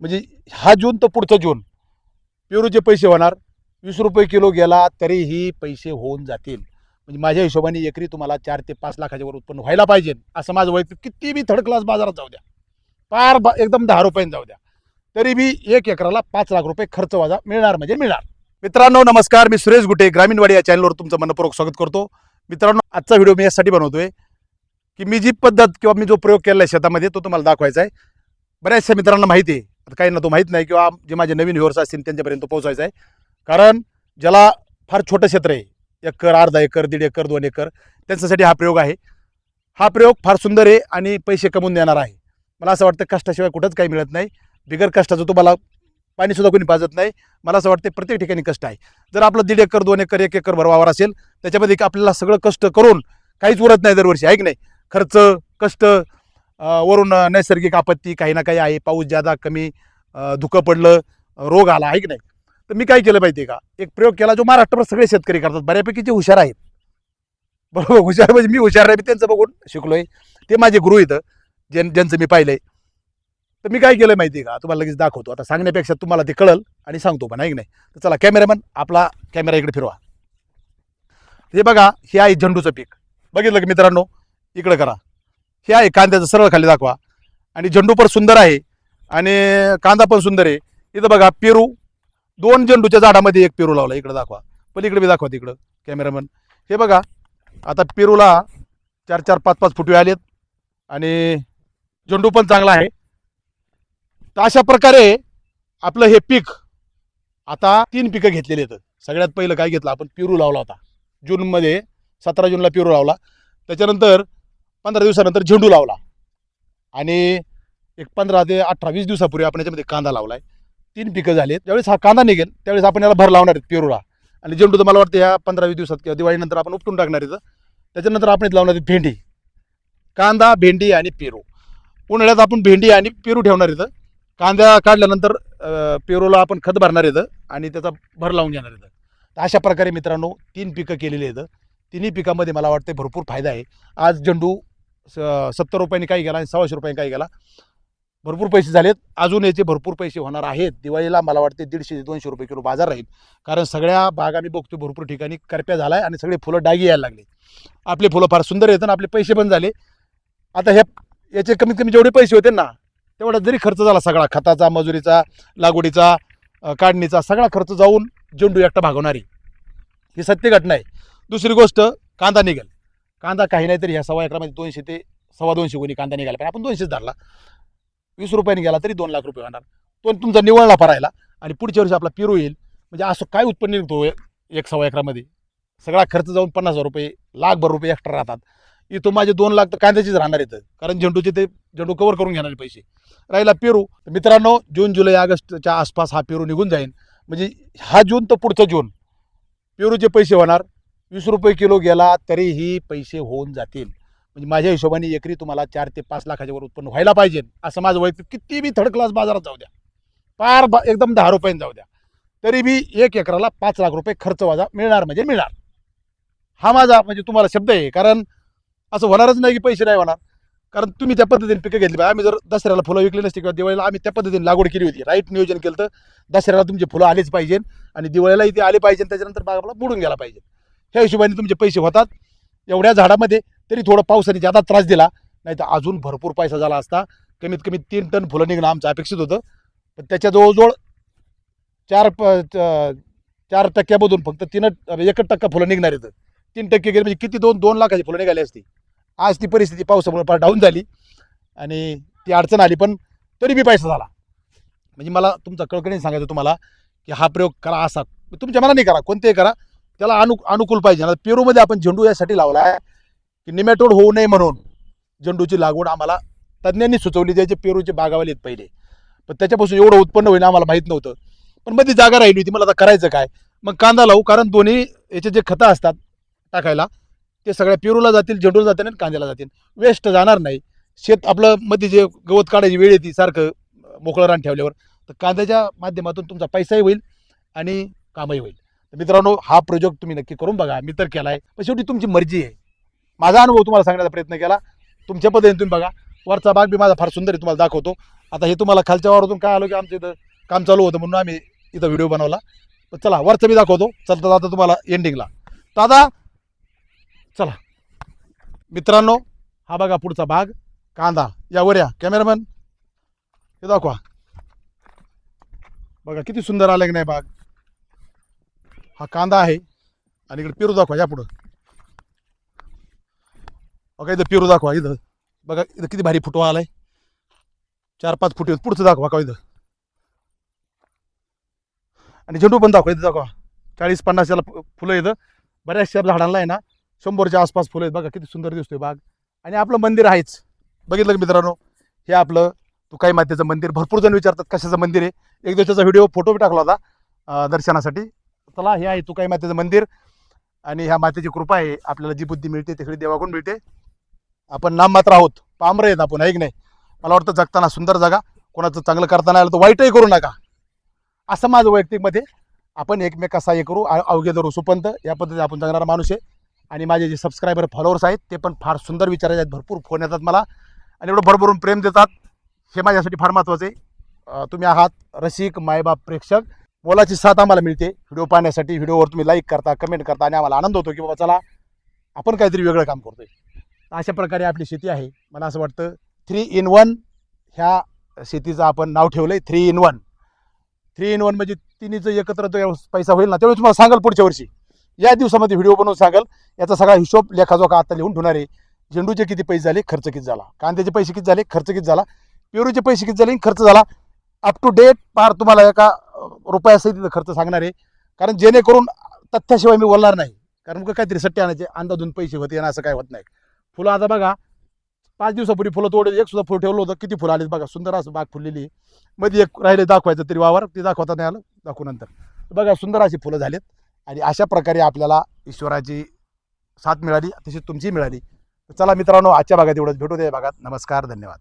म्हणजे हा जून तर पुढचा जून. पेरूचे पैसे होणार. वीस रुपये किलो गेला तरीही पैसे होऊन जातील. म्हणजे माझ्या हिशोबाने एकरी तुम्हाला चार ते पाच लाखाच्या वर उत्पन्न व्हायला पाहिजे. असं माझं वैयक्तिक किती बी थर्ड क्लास बाजारात जाऊ द्या. पार बा एकदम दहा रुपयांनी जाऊ द्या. तरी बी एक एकराला पाच लाख रुपये खर्च वाजा मिळणार म्हणजे मिळणार. मित्रांनो नमस्कार. मी सुरेश गुटे ग्रामीणवाडी या चॅनलवर तुमचं मनपूर्वक स्वागत करतो. मित्रांनो आजचा व्हिडिओ मी यासाठी बनवतोय की मी जी पद्धत किंवा मी जो प्रयोग केला आहे शेतामध्ये तो तुम्हाला दाखवायचा आहे. बऱ्याचशा मित्रांना माहिती आहे. आता काहींना तो माहीत नाही किंवा जे माझे नवीन व्ह्युअर्स असतील त्यांच्यापर्यंत पोहोचायचा आहे. कारण ज्याला फार छोटं क्षेत्र आहे एकर अर्धा एकर दीड एकर दोन एकर त्यांच्यासाठी हा प्रयोग आहे. हा प्रयोग फार सुंदर आहे आणि पैसे कमवून देणार आहे. मला असं वाटतं कष्टाशिवाय कुठंच काही मिळत नाही. बिगर कष्टाचं तुम्हाला पाणीसुद्धा कोणी पाजत नाही. मला असं वाटतं प्रत्येक ठिकाणी कष्ट आहे. जर आपलं दीड एकर दोन एकर एक एकर भरवावर असेल त्याच्यामध्ये एक आपल्याला सगळं कष्ट करून काहीच उरत नाही दरवर्षी आहे की नाही? खर्च कष्ट वरून नैसर्गिक आपत्ती काही ना काही आहे पाऊस जादा कमी धुकं पडलं रोग आला आहे की नाही? तर मी काय केलं माहिती आहे का? एक प्रयोग केला जो महाराष्ट्रभर सगळे शेतकरी करतात. बऱ्यापैकी जे हुशार आहेत. बरोबर? हुशार म्हणजे मी हुशार आहे मी त्यांचं बघून शिकलोय. ते माझे गुरु इथं ज्यां ज्यांचं मी पाहिलंय. तर मी काय केलं माहिती आहे का? तुम्हाला लगेच दाखवतो. आता सांगण्यापेक्षा तुम्हाला ते कळल आणि सांगतो पण आहे की नाही? तर चला कॅमेरामॅन आपला कॅमेरा इकडे फिरवा. हे बघा हे आहे झेंडूचं पीक. बघितलं की मित्रांनो? इकडे करा. हे आहे कांद्याचं सरळ खाली दाखवा. आणि झेंडू पण सुंदर आहे. आणि कांदा पण सुंदर आहे. इथं बघा पेरू. दोन झेंडूच्या झाडामध्ये एक पेरू लावला. इकडं दाखवा. पण इकडे बी दाखवा तिकडं कॅमेरामन. हे बघा आता पेरूला चार चार पाच पाच फुटवे आलेत. आणि झेंडू पण चांगला आहे. तर अशा प्रकारे आपलं हे पीक आता तीन पिकं घेतलेली आहेत. सगळ्यात पहिलं काय घेतलं? आपण पेरू लावला होता. जूनमध्ये सतरा जूनला पेरू लावला. त्याच्यानंतर पंधरा दिवसानंतर झेंडू लावला. आणि एक पंधरा ते अठरा वीस दिवसापूर्वी आपण याच्यामध्ये कांदा लावला आहे तीन पिकं झाली आहेत ज्यावेळेस हा कांदा निघेल त्यावेळेस आपण याला भर लावणार आहेत पेरूला. आणि झेंडू तर मला वाटतं ह्या पंधरा वीस दिवसात किंवा दिवाळीनंतर आपण उपटून टाकणार आहेत. त्याच्यानंतर आपण इथं लावणार आहेत भेंडी. कांदा भेंडी आणि पेरू. उन्हाळ्यात आपण भेंडी आणि पेरू ठेवणार इथं कांदा काढल्यानंतर पेरूला आपण खत भरणार येतं आणि त्याचा भर लावून घेणार येतं तर अशा प्रकारे मित्रांनो तीन पिकं केलेली आहेत. तिन्ही पिकामध्ये मला वाटते भरपूर फायदा आहे. आज झेंडू सत्तर रुपयांनी काही गेला आणि सव्वाशे रुपयांनी काही गेला. भरपूर पैसे झालेत. अजून याचे भरपूर पैसे होणार आहेत. दिवाळीला मला वाटते दीडशे ते दोनशे रुपये किलो बाजार राहील. कारण सगळ्या बागा मी बघतो भरपूर ठिकाणी. करप्या झाला आहे आणि सगळे फुलं डागी यायला लागले. आपले फुलं फार सुंदर येतात आणि आपले पैसे पण झाले. आता ह्या याचे कमीत कमी जेवढे पैसे होते ना तेवढा जरी खर्च झाला सगळा खताचा मजुरीचा लागवडीचा काढणीचा सगळा खर्च जाऊन झेंडू एकटा भागवणारी. ही सत्य घटना आहे. दुसरी गोष्ट कांदा निघेल. कांदा काही नाही तरी ह्या सव्वा एकरामध्ये दोनशे ते सव्वा दोनशे कोणी कांदा निघाला पण आपण दोनशेच धरला. वीस रुपयाने गेला तरी दोन लाख रुपये होणार. तो तुमचा निवळला भरायला आणि पुढच्या वर्षी आपला पेरू येईल. म्हणजे असं काय उत्पन्न निघतो हो एक सव्वा एकरामध्ये? सगळा खर्च जाऊन पन्नास हजार रुपये लाखभर रुपये एक्स्ट्रा राहतात. इथं माझे दोन लाख तर कांद्याचीच राहणार येतं कारण झेंडूचे ते झेंडू कवर करून घेणारे पैसे. राहिला पेरू. मित्रांनो जून जुलै ऑगस्टच्या आसपास हा पेरू निघून जाईल म्हणजे हा जून तर पुढचा जून. पेरूचे पैसे होणार. वीस रुपये किलो गेला तरीही पैसे होऊन जातील. म्हणजे माझ्या हिशोबाने एकरी तुम्हाला चार ते पाच लाखाच्या वर उत्पन्न व्हायला पाहिजे. असं माझं वैयक्तिक किती बी थर्ड क्लास बाजारात जाऊ द्या. पार बा एकदम दहा रुपयांनी जाऊ द्या. तरी बी एक एकराला पाच लाख रुपये खर्च वाजा मिळणार म्हणजे मिळणार. हा माझा म्हणजे तुम्हाला शब्द आहे. कारण असं होणारच नाही की पैसे नाही होणार. कारण तुम्ही त्या पद्धतीने पिकं घेतली पाहिजे. आम्ही जर दसऱ्याला फुलं विकली नसते किंवा दिवाळीला आम्ही त्या पद्धतीने लागवड केली होती. राईट नियोजन केलं तर दसऱ्याला तुमचे फुलं आलेच पाहिजे आणि दिवाळीला इथे आले पाहिजे त्याच्यानंतर बाग आपला बुडून गेला पाहिजे. ह्या हिशोबाने तुमचे पैसे होतात. एवढ्या झाडामध्ये तरी थोडं पावसाने जादा त्रास दिला नाही तर अजून भरपूर पैसा झाला असता. कमीत कमी तीन टन फुलं निघणं आमचं अपेक्षित होतं. पण त्याच्या जवळजवळ चार प च- चार टक्क्यामधून फक्त तीन एकच टक्का फुलं निघणार आहेत. तीन टक्के गेले म्हणजे किती? दोन दोन लाखाची फुलं निघाली असती. आज ती परिस्थिती पावसामुळे फार डाऊन झाली. आणि ती अडचण आली पण तरी बी पैसा झाला. म्हणजे मला तुमचा कळकळीने सांगायचं तुम्हाला की हा प्रयोग करा असा. तुमच्या मनाने करा कोणतेही करा. त्याला अनु अनुकूल पाहिजे. आता पेरूमध्ये आपण झेंडू यासाठी लावला आहे की निमॅटोड होऊ नये म्हणून झेंडूची लागवड आम्हाला तज्ज्ञांनी सुचवली त्याचे पेरूचे बागावाले आहेत पहिले. पण त्याच्यापासून एवढं उत्पन्न होईल आम्हाला माहीत नव्हतं. पण मध्ये जागा राहिली होती. मला आता करायचं काय? मग कांदा लावू. कारण दोन्ही याचे जे खतं असतात टाकायला ते सगळ्या पेरूला जातील झेंडूला जातील आणि कांद्याला जातील. वेस्ट जाणार नाही. शेत आपलं मध्ये जे गवत काढायची वेळ येते सारखं मोकळं रान ठेवल्यावर तर कांद्याच्या माध्यमातून तुमचा पैसाही होईल आणि कामही होईल. तर मित्रांनो हा प्रोजेक्ट तुम्ही नक्की करून बघा. मी तर केला आहे पण शेवटी तुमची मर्जी आहे. माझा अनुभव तुम्हाला सांगण्याचा प्रयत्न केला. तुमच्या पद्धतीने तुम्ही बघा. वरचा भाग बी माझा फार सुंदर आहे तुम्हाला दाखवतो. आता हे तुम्हाला खालच्या वारातून काय आलो की आमचं इथं काम चालू होतं म्हणून आम्ही इथं व्हिडिओ बनवला. चला वरचं मी दाखवतो. चलता दादा तुम्हाला एंडिंगला दादा चला. मित्रांनो हा बघा पुढचा भाग. कांदा. यावर या. कॅमेरामॅन हे दाखवा. बघा किती सुंदर आलं की नाही बाग हा कांदा आहे. आणि इकडे पेरू दाखवा या पुढं. बघा इथं पेरू दाखवा इथं. बघा इथं किती भारी फुटवा आलाय. चार पाच फुटे पुढचं दाखवा का इथं. आणि झेंडू पण दाखवा इथं दाखवा. चाळीस पन्नास याला फुलं इथं बऱ्याचशा झाडांना आहे ना शंभरच्या आसपास फुलं आहेत. बघा किती सुंदर दिसतोय बाग. आणि आपलं मंदिर आहेच. बघितलं की मित्रांनो? हे आपलं तुकाई मातेचं मंदिर. भरपूर जण विचारतात कशाचं मंदिर आहे? एक दिवसाचा व्हिडिओ फोटो बी टाकला होता दर्शनासाठी. चला हे आहे तुकाई मातेचं मंदिर. आणि ह्या मातेची कृपा आहे आपल्याला जी बुद्धी मिळते ती सगळी देवाकडून मिळते. आपण नाम मात्र आहोत. पामरे आहेत आपण ऐक नाही? मला वाटतं जगताना सुंदर जगा. कोणाचं चांगलं करताना आलं तर वाईटही करू नका. असं माझं वैयक्तिकमध्ये आपण एकमेकाचा हे करू. अवघे धरू सुपंत या पद्धतीने आपण जगणारा माणूस आहे. आणि माझे जे सबस्क्रायबर फॉलोअर्स आहेत ते पण फार सुंदर विचार आहेत भरपूर फोन येतात मला. आणि एवढं भरभरून प्रेम देतात. हे माझ्यासाठी फार महत्त्वाचं आहे. तुम्ही आहात रसिक मायबाप प्रेक्षक. मोलाची साथ आम्हाला मिळते. व्हिडिओ पाहण्यासाठी व्हिडिओवर तुम्ही लाईक करता कमेंट करता आणि आम्हाला आनंद होतो की बाबा चला आपण काहीतरी वेगळं काम करतोय. अशा प्रकारे आपली शेती आहे. मला असं वाटतं थ्री इन वन ह्या शेतीचं आपण नाव ठेवलं आहे three in one three in one म्हणजे तिन्हीचं एकत्र तो पैसा होईल ना त्यावेळी तुम्हाला सांगाल पुढच्या वर्षी. या दिवसामध्ये व्हिडिओ बनवून सांगाल. याचा सगळा हिशोब लेखाजोखा आता लिहून ठेवणार आहे. झेंडूचे किती पैसे झाले खर्च किती झाला? कांद्याचे पैसे किती झाले खर्च किती झाला? पेरूचे पैसे किती झाले खर्च झाला? अप टू डेट पार तुम्हाला एका अं, रुपयासहित तिथं खर्च सांगणार. आहे कारण जेणेकरून तथ्याशिवाय मी बोलणार नाही. कारण का काहीतरी सट्टे आणायचे अंदाजून पैसे होते आणि असं काय होत नाही. फुलं आता बघा पाच दिवसापूर्वी फुलं तोडे एक सुद्धा फुलं ठेवलं होतं. किती फुलं आलीत बघा सुंदर असं बाग फुललेली आहे. मध्ये एक राहिले दाखवायचं तरी वावर ते दाखवता नाही आलं. दाखवू नंतर. बघा सुंदर अशी फुलं झालीत. आणि अशा प्रकारे आपल्याला ईश्वराची साथ मिळाली तशी तुमची मिळाली. चला मित्रांनो आजच्या भागात एवढंच. भेटू द्या भागात. नमस्कार धन्यवाद.